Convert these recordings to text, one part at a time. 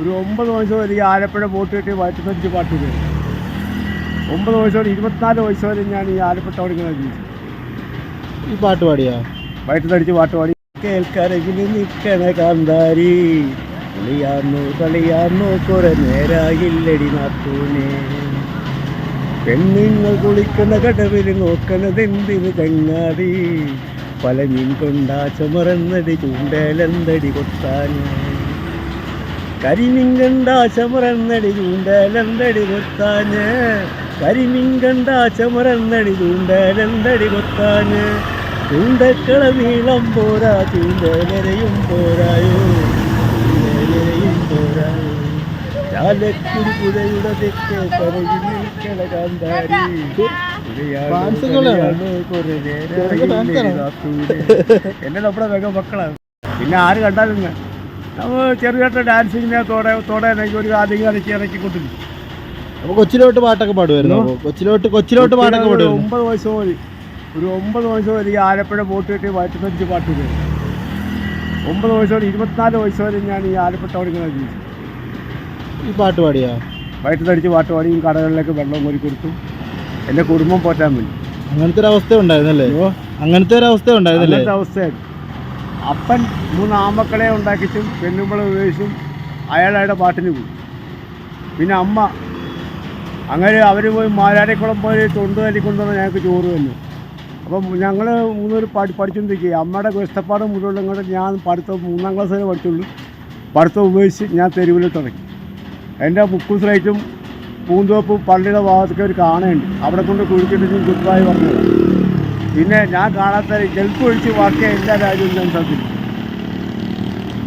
ഒരു ഒമ്പത് വയസ്സ് വരെ ഈ ആലപ്പുഴ ബോട്ട് കെട്ടി വയറ്റുന്നടിച്ച് പാട്ട് കയറി. ഒമ്പത് വയസ്സ് വരെ ഇരുപത്തിനാല് വയസ്സ് വരെ ഞാൻ ഈ ആലപ്പുഴ ഇങ്ങനെ ജീവിച്ചു. ഈ പാട്ട് പാടിയാ? വയറ്റുന്നടിച്ച് പാട്ട് പാടി. കേൾക്കരകിൽ നിൽക്കണ കാന്താരി കളിയാന്നു കളിയാന്നു കുറെ നേരായില്ലടി നാത്തൂനെ. പെണ്ണുങ്ങൾ കുളിക്കുന്ന കടവിൽ നോക്കണതെന്തിന് ചങ്ങാതി? പല മീൻ കൊണ്ടാ ചുമറന്നടി ചൂണ്ടേലെന്തടി കൊത്താന്? കരിമീൻ ചൂണ്ടലന്തടി ചുമറന്നടി ചൂണ്ടേലെന്തടി കൊത്താന് കരിമിങ്കണ്ടാശമുറന്നടി ചൂണ്ടലന്തടി ചുമറന്നടി ചൂണ്ടേലെന്തടി കൊത്താന് ചൂണ്ടക്കള നീളം പോരാ ചൂണ്ടലരയും പോരായോ? ചൂണ്ടലരയും പോരായോ? ചാലക്കുടി പുഴയുടെ തെക്കേ കരയിൽ നിൽക്കണ കാന്താരി. എന്നെ നമ്മുടെ വേഗം മക്കളാണ് പിന്നെ ആര് കണ്ടാലും ചെറുതായിട്ട് ഡാൻസിങ്ങിനെ തോടെ തോടെ ഒരു ആദ്യം കളിച്ച് ഇറക്കിക്കൊണ്ടിരിക്കും അപ്പോൾ കൊച്ചിലോട്ട് പാട്ടൊക്കെ പാടുമായിരുന്നു. കൊച്ചിലോട്ട് കൊച്ചിലോട്ട് പാട്ടൊക്കെ പാടും ഒമ്പത് വയസ്സ് മതി ഒരു ഒമ്പത് വയസ്സ് വരെ ഈ ആലപ്പുഴ ബോട്ട് കെട്ടി വയറ്റുന്നതിന് പാട്ട് വരും ഒമ്പത് വയസ്സ് വരെ ഇരുപത്തിനാല് വയസ്സ് വരെ ഞാൻ ഈ ആലപ്പുഴ ഇങ്ങനെ ജീവിച്ചു. ഈ പാട്ട് പാടിയാ? വയറ്റുന്നടിച്ച് പാട്ട് പാടിയും കടകളിലേക്ക് വെള്ളം കോരി കൊടുത്തു. എന്റെ കുടുംബം പോറ്റാൻ വേണ്ടി. അങ്ങനത്തെ ഒരു അവസ്ഥ ഉണ്ടായിരുന്നല്ലേ? അങ്ങനത്തെ ഒരു അവസ്ഥ ഉണ്ടായിരുന്നല്ലേ? അവസ്ഥയായിരുന്നു. അപ്പൻ മൂന്ന് ആമക്കളെ ഉണ്ടാക്കിച്ചും പെണ്ണുമ്പളെ ഉപയോഗിച്ചും അയാളയുടെ പാട്ടിന് പോയി. പിന്നെ അമ്മ അങ്ങനെ അവർ പോയി മാരാരിക്കുളം പോയി തൊണ്ട് തല്ലിക്കൊണ്ടുവന്ന് ഞങ്ങൾക്ക് ചോറ് തന്നു. അപ്പം ഞങ്ങൾ മൂന്നൂർ പഠി പഠിച്ചുകൊണ്ടിരിക്കുക അമ്മയുടെ കഷ്ടപ്പാട് മുഴുവൻ ഇങ്ങോട്ട് ഞാൻ പഠിത്തം മൂന്നാം ക്ലാസ് വരെ പഠിച്ചുള്ളൂ. പഠിത്തം ഉപയോഗിച്ച് ഞാൻ തെരുവിൽ തുടങ്ങി എന്റെ ബുക്കും സ്ലൈറ്റും പൂന്തോപ്പും പള്ളിയുടെ ഭാഗത്തൊക്കെ ഒരു കാണുന്നുണ്ട് അവിടെ കൊണ്ട് കുഴിച്ചിട്ട് ഞാൻ ഗുഡ്ബായ് പറഞ്ഞത് പിന്നെ ഞാൻ കാണാത്ത ഒഴിച്ച് വാക്കിയ എല്ലാ രാജ്യവും ഞാൻ സഞ്ചരിച്ചു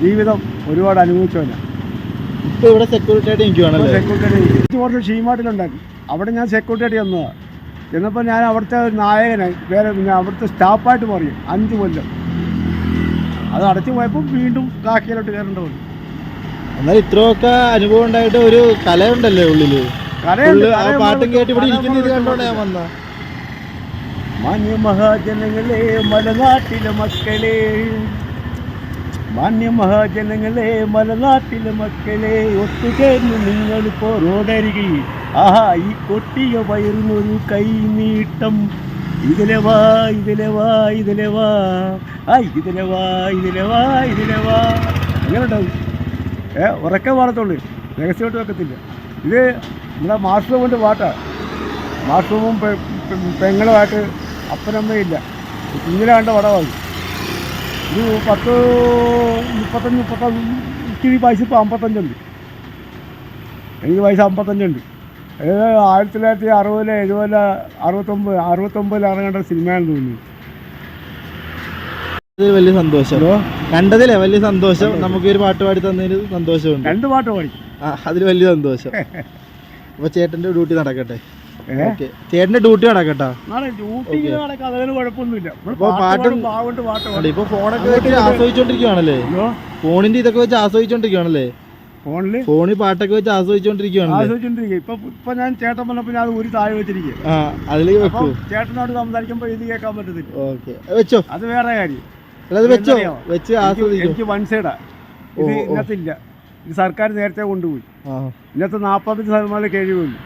ജീവിതം ഒരുപാട് അനുഭവിച്ചവന. ഇപ്പോൾ ഇവിടെ സെക്യൂരിറ്റി നിൽക്കുവാണല്ലേ സെക്യൂരിറ്റി അവിടെ ഞാൻ സെക്യൂരിറ്റി ആയിട്ട് ചെന്നതാണ് ചെന്നപ്പോൾ ഞാൻ അവിടുത്തെ നായകനായി വേറെ പിന്നെ അവിടുത്തെ സ്റ്റാഫായിട്ട് മാറി. അഞ്ച് കൊല്ലം. അത് അടച്ചു പോയപ്പോൾ വീണ്ടും കാക്കിയിലോട്ട് കയറേണ്ട വന്നു. എന്നാൽ ഇത്രയൊക്കെ അനുഭവം ഉണ്ടായിട്ട് ഒരു കലയുണ്ടല്ലേ ഉള്ളിൽ? പാട്ടും കേട്ട് ഇവിടെ കലയും ഇരിക്കുന്ന ഇത് കലയും ഞാൻ വന്ന മാന്യ മഹാജനങ്ങളെ മലനാട്ടിലെ മക്കളെ. മാന്യമഹാജനങ്ങളെ മലനാട്ടിലെ മക്കളെ ഒത്തുചേർന്ന് നിങ്ങളിപ്പോ റോഡരികിൽ ആഹാ ഈ കൊട്ടിയ വയറിനൊരു കൈനീട്ടം. ഇതിലെ വാ ഇതിലെ വാ ഇതിലെ വാ. ആ ഇതിലെ വാ ഇതിലെ വാ ഇതിലെ വാ. എങ്ങനെ ഉണ്ടാവും ഏ ഉറക്കെ പാടത്തുള്ളൂ രഹസ്യമായിട്ട് വെക്കത്തില്ല. ഇത് നമ്മുടെ മാസ്റ്റർ കൊണ്ട് പാട്ടാണ് പെ- പെങ്ങളുമായിട്ട് അപ്പനമ്മയില്ല ഇങ്ങനെയാണ്ട് കണ്ട പടമാണ് ഒരു പത്ത് മുപ്പത്തഞ്ച് മുപ്പത്തഞ്ച് ഇച്ചിരി വയസ്സ് ഇപ്പോൾ അമ്പത്തഞ്ചുണ്ട്. എനിക്ക് വയസ്സ് അമ്പത്തഞ്ചുണ്ട്. ആയിരത്തി തൊള്ളായിരത്തി അറുപതിൽ എഴുപതിൽ അറുപത്തൊമ്പത് അറുപത്തൊമ്പതിൽ ഇറങ്ങേണ്ട സിനിമയാണെന്ന് തോന്നുന്നു. വലിയ സന്തോഷം. കണ്ടതിലെ വലിയ സന്തോഷം. നമുക്ക് ഒരു പാട്ട് പാടി തന്നതിന് സന്തോഷമുണ്ട്. രണ്ട് പാട്ട് പാടി. ആ അതിൽ വലിയ സന്തോഷം. അപ്പൊ ചേട്ടന്റെ ഡ്യൂട്ടി നടക്കട്ടെ. ചേട്ടന്റെ ഡ്യൂട്ടി നടക്കട്ടെ ഇപ്പൊ ഫോണൊക്കെ വെച്ച് ആസ്വദിച്ചോണ്ടിരിക്കുവാണല്ലേ? ഫോണിന്റെ ഇതൊക്കെ വെച്ച് ആസ്വദിച്ചോണ്ടിരിക്കുവാണല്ലേ? ഫോണിൽ? ഫോണിൽ പാട്ടൊക്കെ വെച്ച് ഇപ്പൊ ഇപ്പൊ ഞാൻ ചേട്ടൻ പറഞ്ഞപ്പോ ഞാൻ ഒരു താഴെ അതിലേക്ക് വെക്കൂ. ചേട്ടനോട് സംസാരിക്കുമ്പോ ഇത് കേൾക്കാൻ പറ്റത്തില്ല. ഓക്കെ. വെച്ചോ? അത് വേറെ കാര്യം. അല്ല, അത് വെച്ചോ? വെച്ച് എനിക്ക് വൺ സൈഡാ ഇത്. ഇത് സർക്കാർ നേരത്തെ കൊണ്ടുപോയി. ഇന്നത്തെ നാൽപ്പത്തഞ്ച് ശതമാനം കഴിവുള്ളൂ